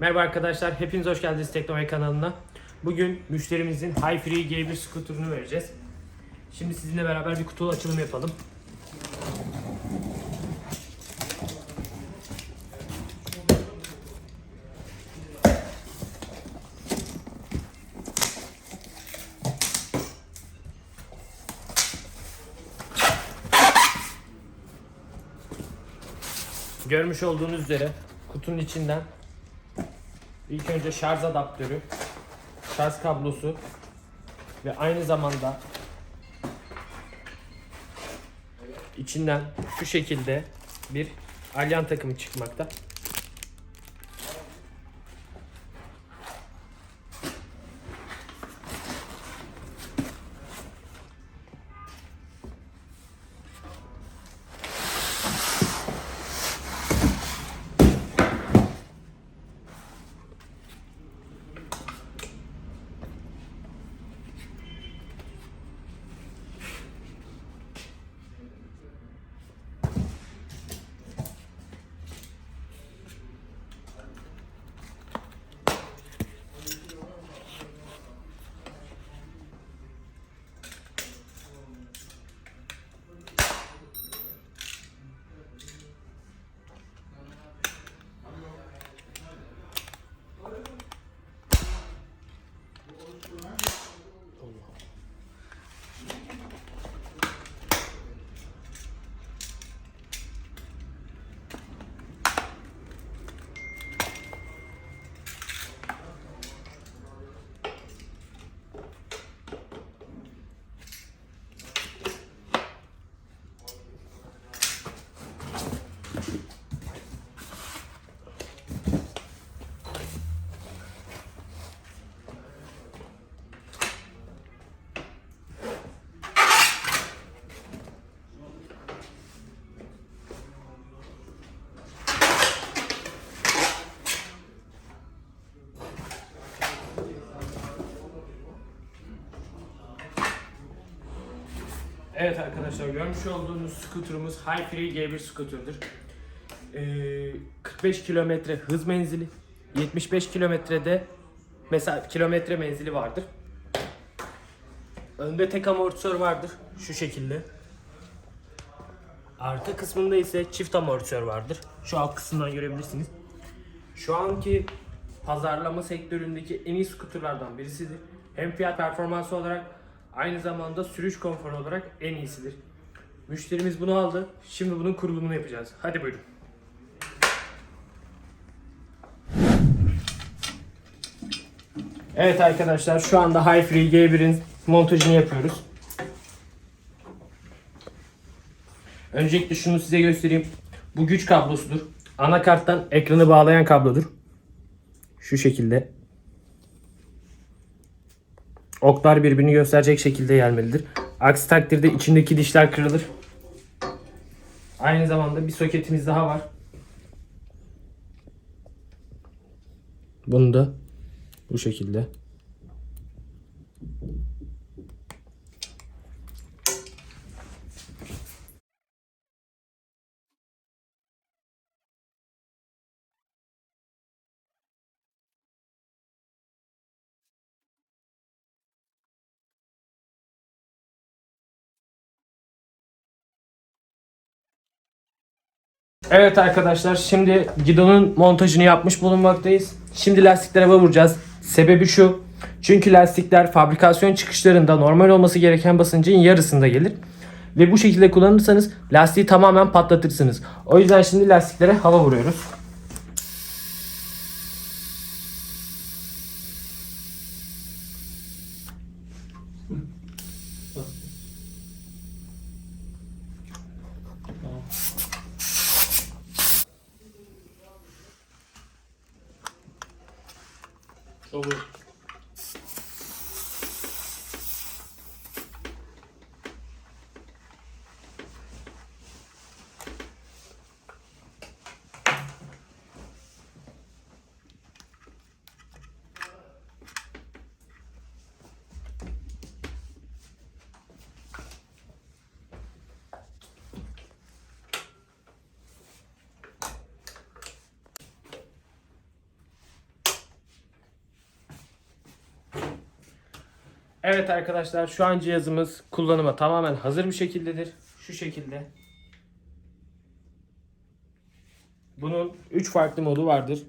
Merhaba arkadaşlar, hepiniz hoş geldiniz Teknomay kanalına. Bugün müşterimizin High Free G1 skuterını vereceğiz. Şimdi sizinle beraber bir kutu açılım yapalım. Görmüş olduğunuz üzere kutunun içinden ilk önce şarj adaptörü, şarj kablosu ve aynı zamanda içinden şu şekilde bir alyan takımı çıkmakta. Evet arkadaşlar görmüş olduğunuz skuterımız High Free G1 skuterdir. Ee, 45 kilometre hız menzili, 75 kilometrede mesela kilometre menzili vardır. Önde tek amortisör vardır şu şekilde. Arka kısmında ise çift amortisör vardır. Şu alt kısımdan görebilirsiniz. Şu anki pazarlama sektöründeki en iyi skuterlardan birisidir. Hem fiyat performansı olarak aynı zamanda sürüş konforu olarak en iyisidir. Müşterimiz bunu aldı. Şimdi bunun kurulumunu yapacağız. Hadi buyurun. Evet arkadaşlar şu anda High Free G1'in montajını yapıyoruz. Öncelikle şunu size göstereyim. Bu güç kablosudur. Anakarttan ekranı bağlayan kablodur. Şu şekilde. Oklar birbirini gösterecek şekilde gelmelidir. Aksi takdirde içindeki dişler kırılır. Aynı zamanda bir soketimiz daha var. Bunu da bu şekilde. Evet arkadaşlar şimdi gidonun montajını yapmış bulunmaktayız. Şimdi lastiklere vuracağız. Sebebi şu. Çünkü lastikler fabrikasyon çıkışlarında normal olması gereken basıncın yarısında gelir. Ve bu şekilde kullanırsanız lastiği tamamen patlatırsınız. O yüzden şimdi lastiklere hava vuruyoruz. 都不 Evet arkadaşlar şu an cihazımız kullanıma tamamen hazır bir şekildedir. Şu şekilde. Bunun 3 farklı modu vardır.